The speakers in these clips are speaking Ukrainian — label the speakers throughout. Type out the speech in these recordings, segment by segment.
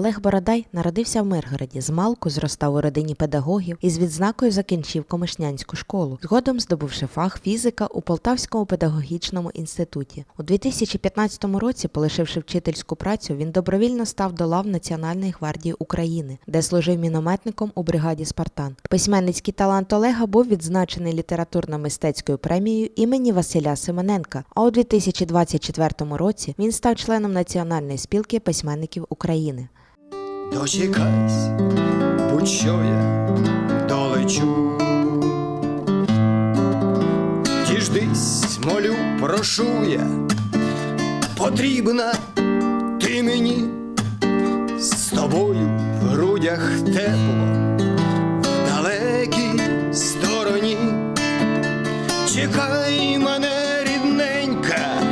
Speaker 1: Олег Бородай народився в Миргороді. З малку зростав у родині педагогів і з відзнакою закінчив Комишнянську школу. Згодом здобувши фах фізика у Полтавському педагогічному інституті. У 2015 році, полишивши вчительську працю, він добровільно став до лав Національної гвардії України, де служив мінометником у бригаді Спартан. Письменницький талант Олега був відзначений літературно-мистецькою премією імені Василя Симоненка. А у 2024 році він став членом Національної спілки письменників України.
Speaker 2: Дочекайсь, будь-що я долечу. Діждись, молю, прошу я, потрібна ти мені, з тобою в грудях тепло, в далекій стороні. Чекай мене, рідненька,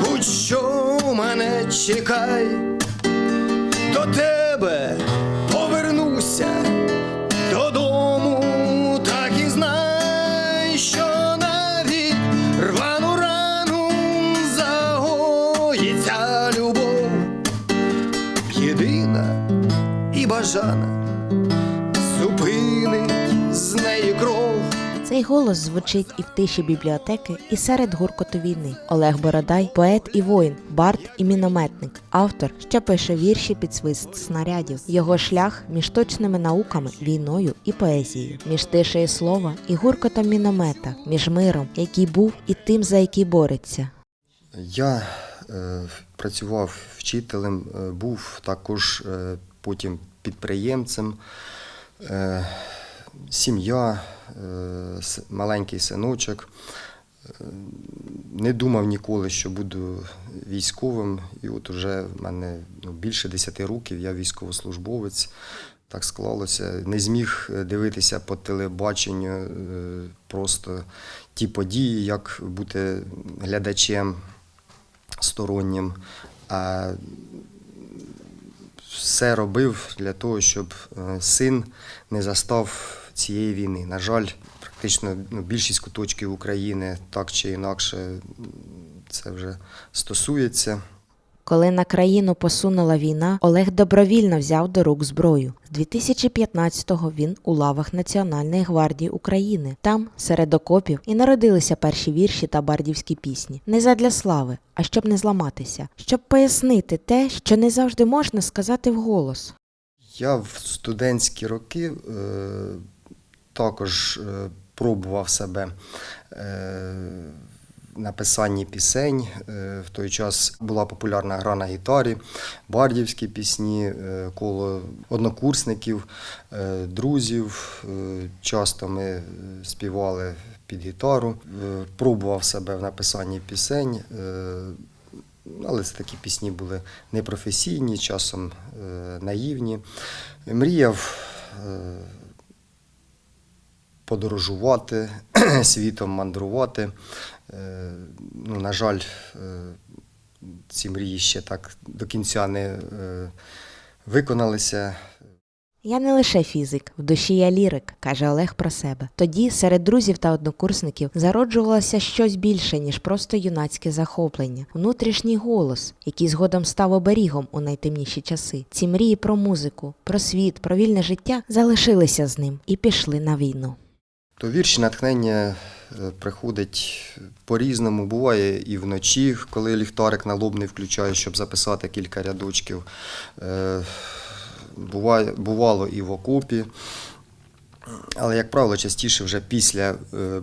Speaker 2: будь-що мене чекай
Speaker 1: голос звучить і в тиші бібліотеки, і серед гуркоту війни. Олег Бородай поет і воїн, бард і мінометник, автор, що пише вірші під свист снарядів. Його шлях між точними науками, війною і поезією, між тишею слова і гуркотом міномета, між миром, який був, і тим, за який бореться.
Speaker 2: Я е, працював вчителем, е, був також е, потім підприємцем. Е, сім'я, е, маленький синочок. Е, Не думав ніколи, що буду військовим. І от уже в мене ну, більше 10 років я військовослужбовець. Так склалося. Не зміг е, дивитися по телебаченню просто ті події, як бути глядачем стороннім. А все робив для того, щоб е, син не застав цієї війни. На жаль, практично ну, більшість куточків України так чи інакше це вже стосується.
Speaker 1: Коли на країну посунула війна, Олег добровільно взяв до рук зброю. З 2015-го він у лавах Національної гвардії України. Там, серед окопів, і народилися перші вірші та бардівські пісні. Не задля слави, а щоб не зламатися, щоб пояснити те, що не завжди можна сказати вголос.
Speaker 2: Я в студентські роки е, також е, пробував себе е, написанні пісень. Е, в той час була популярна гра на гітарі, бардівські пісні, е, коло однокурсників, е, друзів. Часто ми співали під гітару. Пробував себе в написанні пісень. Але це такі пісні були непрофесійні, часом наївні. Мріяв подорожувати, світом мандрувати. Е, ну, на жаль, е, ці мрії ще так до кінця не е, виконалися.
Speaker 1: Я не лише фізик, в душі я лірик, каже Олег про себе. Тоді серед друзів та однокурсників зароджувалося щось більше, ніж просто юнацьке захоплення, внутрішній голос, який згодом став оберігом у найтемніші часи. Ці мрії про музику, про світ, про вільне життя залишилися з ним і пішли на війну.
Speaker 2: То вірші натхнення е, приходить по-різному. Буває і вночі, коли ліхтарик на лоб не включає, щоб записати кілька рядочків. Е, Буває, бувало і в окопі. Але, як правило, частіше вже після е,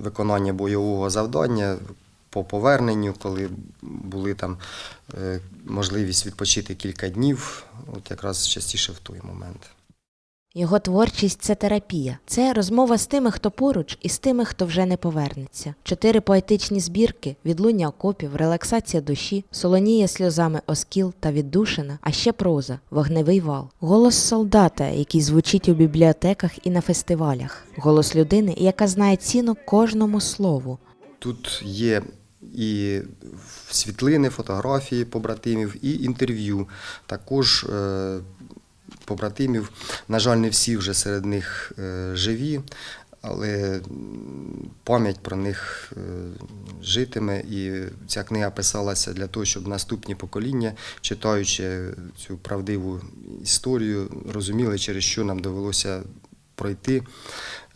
Speaker 2: виконання бойового завдання, по поверненню, коли були там можливість відпочити кілька днів, от якраз частіше в той момент.
Speaker 1: Його творчість це терапія. Це розмова з тими, хто поруч, і з тими, хто вже не повернеться. Чотири поетичні збірки: відлуння окопів, релаксація душі, солонія сльозами оскіл та віддушина, а ще проза, вогневий вал. Голос солдата, який звучить у бібліотеках і на фестивалях. Голос людини, яка знає ціну кожному слову.
Speaker 2: Тут є і світлини, фотографії побратимів, і інтерв'ю. Також е, побратимів. На жаль, не всі вже серед них е, живі, але пам'ять про них е, житиме, і ця книга писалася для того, щоб наступні покоління, читаючи цю правдиву історію, розуміли, через що нам довелося пройти,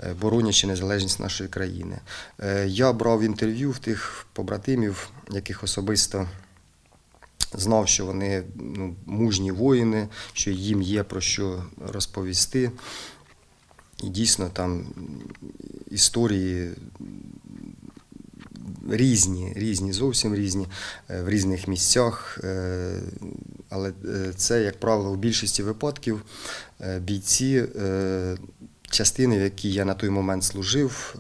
Speaker 2: е, боронячи незалежність нашої країни. Я брав інтерв'ю в тих побратимів, яких особисто знав, що вони ну, мужні воїни, що їм є про що розповісти. І дійсно там історії різні, різні, зовсім різні, е, в різних місцях. е, Але е, це, як правило, в більшості випадків бійці частини, в якій я на той момент служив,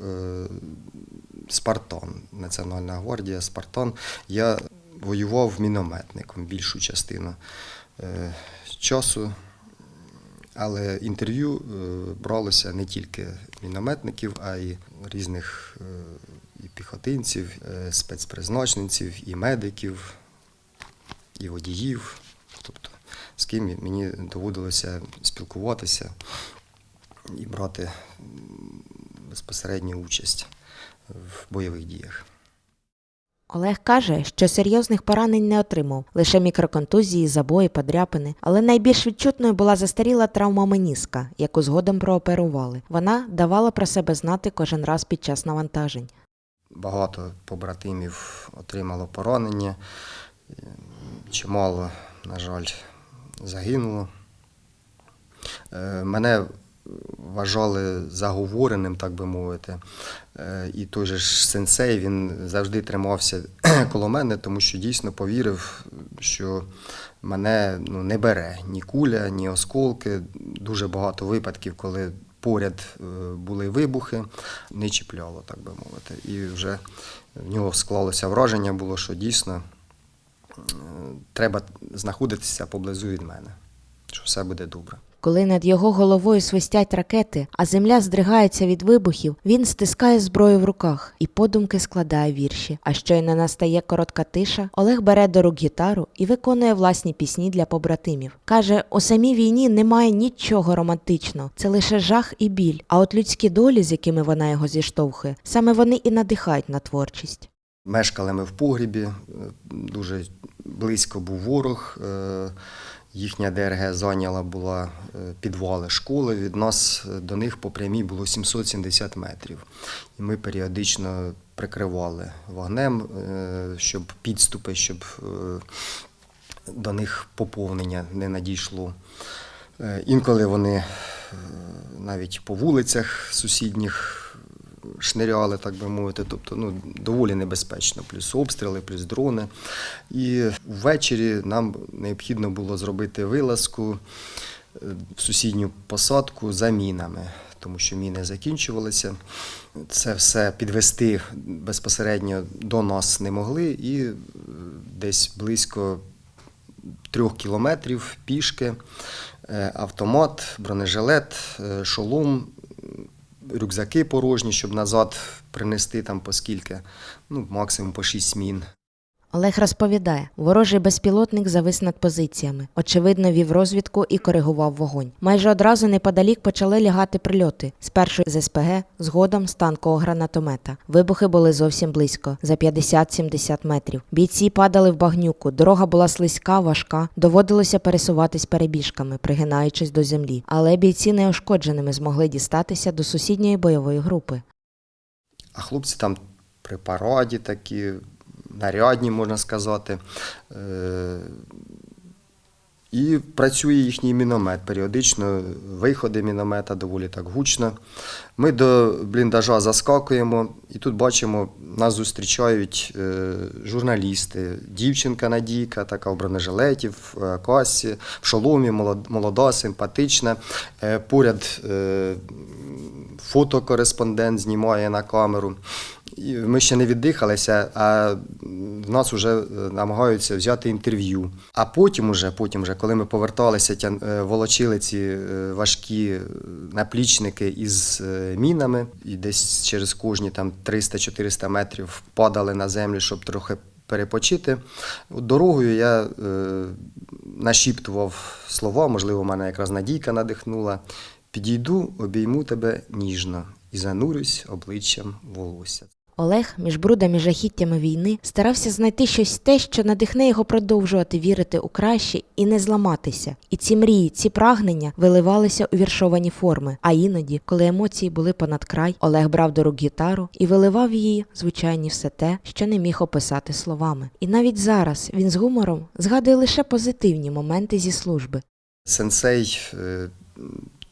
Speaker 2: Спартан, Національна гвардія, Спартан. Я воював мінометником більшу частину е, часу. Але інтерв'ю е, бралося не тільки мінометників, а й різних е, і піхотинців, спецпризначенців, і медиків, і водіїв. Тобто з ким мені доводилося спілкуватися і брати безпосередню участь в бойових діях.
Speaker 1: Олег каже, що серйозних поранень не отримав, лише мікроконтузії, забої, подряпини. Але найбільш відчутною була застаріла травма меніска, яку згодом прооперували. Вона давала про себе знати кожен раз під час навантажень.
Speaker 2: Багато побратимів отримало поранення, чимало, на жаль, загинуло. Е, Мене вважали заговореним, так би мовити. Е, І той же ж сенсей він завжди тримався коло мене, тому що дійсно повірив, що мене ну, не бере ні куля, ні осколки. Дуже багато випадків, коли поряд е, були вибухи, не чіпляло, так би мовити. І вже в нього склалося враження було, що дійсно е, треба знаходитися поблизу від мене, що все буде добре.
Speaker 1: Коли над його головою свистять ракети, а земля здригається від вибухів, він стискає зброю в руках і подумки складає вірші. А щойно настає коротка тиша, Олег бере до рук гітару і виконує власні пісні для побратимів. Каже, у самій війні немає нічого романтичного, це лише жах і біль. А от людські долі, з якими вона його зіштовхує, саме вони і надихають на творчість.
Speaker 2: Мешкали ми в погрібі, е, дуже близько був ворог. Їхня ДРГ зайняла була е, підвали школи. Від нас е, до них по прямій було 770 метрів. І ми періодично прикривали вогнем, е, щоб підступи, щоб до них поповнення не надійшло. Інколи вони навіть по вулицях сусідніх шниряли, так би мовити, тобто ну, доволі небезпечно, плюс обстріли, плюс дрони. І ввечері нам необхідно було зробити вилазку е, в сусідню посадку за мінами, тому що міни закінчувалися. Це все підвести безпосередньо до нас не могли, і е, десь близько трьох кілометрів пішки, е, автомат, бронежилет, шолом, рюкзаки порожні, щоб назад принести там по скільки, ну, максимум по шість змін.
Speaker 1: Олег розповідає, ворожий безпілотник завис над позиціями. Очевидно, вів розвідку і коригував вогонь. Майже одразу неподалік почали лягати прильоти. Спершу з СПГ, згодом з танкового гранатомета. Вибухи були зовсім близько, за 50-70 метрів. Бійці падали в багнюку. Дорога була слизька, важка. Доводилося пересуватись перебіжками, пригинаючись до землі. Але бійці неушкодженими змогли дістатися до сусідньої бойової групи.
Speaker 2: А хлопці там при параді такі, нарядні, можна сказати. Е, І працює їхній міномет. Періодично виходи міномета доволі так гучно. Ми до бліндажа заскакуємо, і тут бачимо, нас зустрічають е, журналісти. Дівчинка Надійка, така в бронежилеті, в касі, в шоломі, молода, симпатична. Е, Поряд фотокореспондент знімає на камеру. Ми ще не віддихалися, а в нас вже е, намагаються взяти інтерв'ю. А потім, уже, потім уже, коли ми поверталися, е, волочили ці е, важкі наплічники із мінами, і десь через кожні там 300-400 метрів падали на землю, щоб трохи перепочити. Дорогою я нашіптував слова, можливо, мене якраз Надійка надихнула. Підійду, обійму тебе ніжно і занурюсь обличчям волосся.
Speaker 1: Олег між брудом і жахіттями війни старався знайти щось те, що надихне його продовжувати вірити у краще і не зламатися. І ці мрії, ці прагнення виливалися у віршовані форми. А іноді, коли емоції були понад край, Олег брав до рук гітару і виливав її, звичайні, все те, що не міг описати словами. І навіть зараз він з гумором згадує лише позитивні моменти зі служби.
Speaker 2: Сенсей е,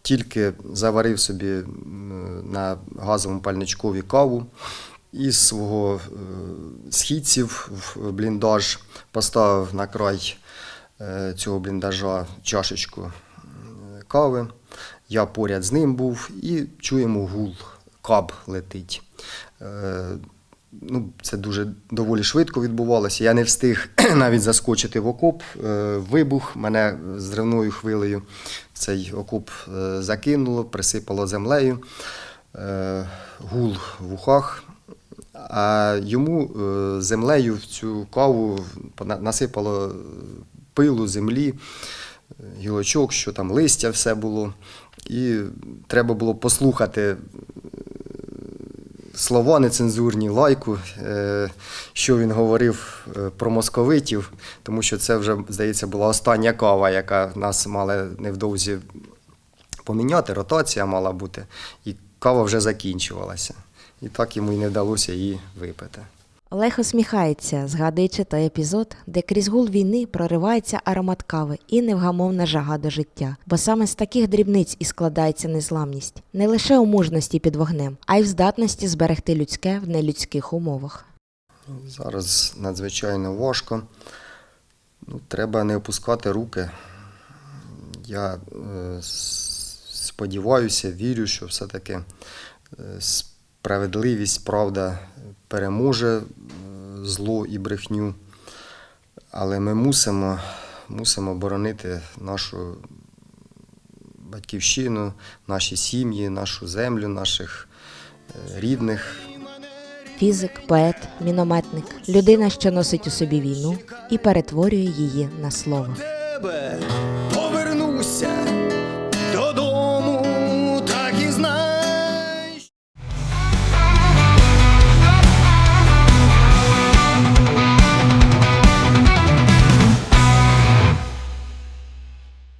Speaker 2: тільки заварив собі на газовому пальничкові каву із свого е, східців в бліндаж, поставив на край е, цього бліндажа чашечку е, кави. Я поряд з ним був і чуємо гул, каб летить. Ну, це дуже доволі швидко відбувалося. Я не встиг навіть заскочити в окоп. Вибух мене зривною хвилею цей окоп закинуло, присипало землею, гул в ухах. А йому е, землею в цю каву насипало пилу, землі, е, гілочок, що там листя все було. І треба було послухати слова нецензурні, лайку, е, що він говорив е, про московитів, тому що це вже, здається, була остання кава, яка нас мала невдовзі поміняти, ротація мала бути, і кава вже закінчувалася. І так йому й не вдалося її випити.
Speaker 1: Олег усміхається, згадуючи той епізод, де крізь гул війни проривається аромат кави і невгамовна жага до життя. Бо саме з таких дрібниць і складається незламність не лише у мужності під вогнем, а й в здатності зберегти людське в нелюдських умовах.
Speaker 2: Зараз надзвичайно важко. Ну, треба не опускати руки. Я е, сподіваюся, вірю, що все-таки е, справедливість, правда переможе е, зло і брехню. Але ми мусимо, мусимо боронити нашу батьківщину, наші сім'ї, нашу землю, наших е, рідних.
Speaker 1: Фізик, поет, мінометник, людина, що носить у собі війну і перетворює її на слово.
Speaker 3: тебе повернуся